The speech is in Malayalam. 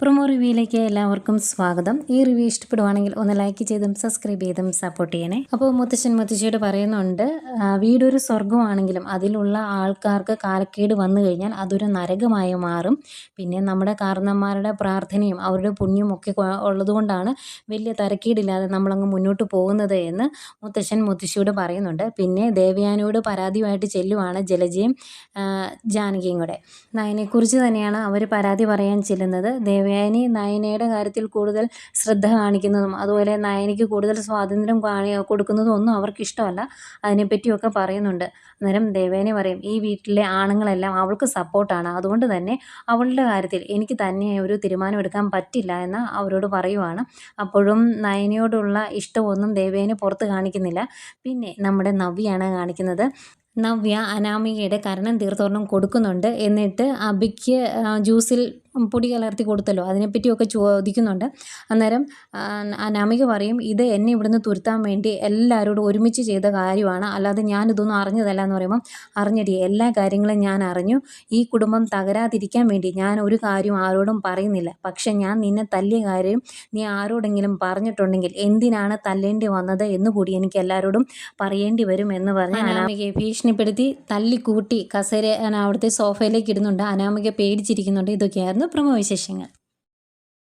പ്രൊമോ റിവ്യൂയിലേക്ക് എല്ലാവർക്കും സ്വാഗതം. ഈ റിവ്യൂ ഇഷ്ടപ്പെടുവാണെങ്കിൽ ഒന്ന് ലൈക്ക് ചെയ്തും സബ്സ്ക്രൈബ് ചെയ്തും സപ്പോർട്ട് ചെയ്യണേ. അപ്പോൾ മുത്തശ്ശൻ മുത്തശ്ശിയോട് പറയുന്നുണ്ട് വീടൊരു സ്വർഗമാണെങ്കിലും അതിലുള്ള ആൾക്കാർക്ക് കാലക്കേട് വന്നു കഴിഞ്ഞാൽ അതൊരു നരകമായി മാറും. പിന്നെ നമ്മുടെ കാരണന്മാരുടെ പ്രാർത്ഥനയും അവരുടെ പുണ്യവും ഒക്കെ ഉള്ളതുകൊണ്ടാണ് വലിയ തരക്കേടില്ലാതെ നമ്മളങ്ങ് മുന്നോട്ട് പോകുന്നത് എന്ന് മുത്തശ്ശൻ മുത്തശ്ശിയോട് പറയുന്നുണ്ട്. പിന്നെ ദേവയാനിയോട് പരാതിയുമായിട്ട് ചെല്ലുവാണ് ജലജയും ജാനകിയും കൂടെ. നയനെക്കുറിച്ച് തന്നെയാണ് അവർ പരാതി പറയാൻ ചെല്ലുന്നത്. ദേവയാനി നയനയുടെ കാര്യത്തിൽ കൂടുതൽ ശ്രദ്ധ കാണിക്കുന്നതും അതുപോലെ നയനിക്ക് കൂടുതൽ സ്വാതന്ത്ര്യം കാണി കൊടുക്കുന്നതും ഒന്നും അവർക്ക് ഇഷ്ടമല്ല അതിനെപ്പറ്റിയൊക്കെ പറയുന്നുണ്ട്. അന്നേരം ദേവയാനി പറയും ഈ വീട്ടിലെ ആണുങ്ങളെല്ലാം അവൾക്ക് സപ്പോർട്ടാണ്. അതുകൊണ്ട് തന്നെ അവളുടെ കാര്യത്തിൽ എനിക്ക് തന്നെ ഒരു തീരുമാനം എടുക്കാൻ പറ്റില്ല എന്ന് അവരോട് പറയുവാണ്. അപ്പോഴും നയനയോടുള്ള ഇഷ്ടമൊന്നും ദേവയാനി പുറത്ത് കാണിക്കുന്നില്ല. പിന്നെ നമ്മുടെ നവ്യാണ് കാണിക്കുന്നത്. നവ്യ അനാമികയുടെ കരണം തീർത്തൊരെണ്ണം കൊടുക്കുന്നുണ്ട്. എന്നിട്ട് അബിക്ക് ജ്യൂസിൽ പൊടി കലർത്തി കൊടുത്തല്ലോ. അതിനെപ്പറ്റിയൊക്കെ ചോദിക്കുന്നുണ്ട്. അന്നേരം അനാമിക പറയും ഇത് എന്നെ ഇവിടുന്ന് തുരുത്താൻ വേണ്ടി എല്ലാവരോടും ഒരുമിച്ച് ചെയ്ത കാര്യമാണ്. അല്ലാതെ ഞാനിതൊന്നും അറിഞ്ഞതല്ല എന്ന് പറയുമ്പം അറിഞ്ഞടി എല്ലാ കാര്യങ്ങളും ഞാൻ അറിഞ്ഞു. ഈ കുടുംബം തകരാതിരിക്കാൻ വേണ്ടി ഞാൻ ഒരു കാര്യം ആരോടും പറയുന്നില്ല. പക്ഷെ ഞാൻ നിന്നെ തല്ലിയ കാര്യം നീ ആരോടെങ്കിലും പറഞ്ഞിട്ടുണ്ടെങ്കിൽ എന്തിനാണ് തല്ലേണ്ടി വന്നത് എന്ന് കൂടി എനിക്ക് എല്ലാവരോടും പറയേണ്ടി വരും എന്ന് പറഞ്ഞ് അനാമികയെ ഭീഷണിപ്പെടുത്തി തല്ലിക്കൂട്ടി കസേര അവിടുത്തെ സോഫയിലേക്ക് ഇടുന്നുണ്ട്. അനാമിക പേടിച്ചിരിക്കുന്നുണ്ട്. ഇതൊക്കെയായിരുന്നു പ്രമോ വിശേഷങ്ങൾ.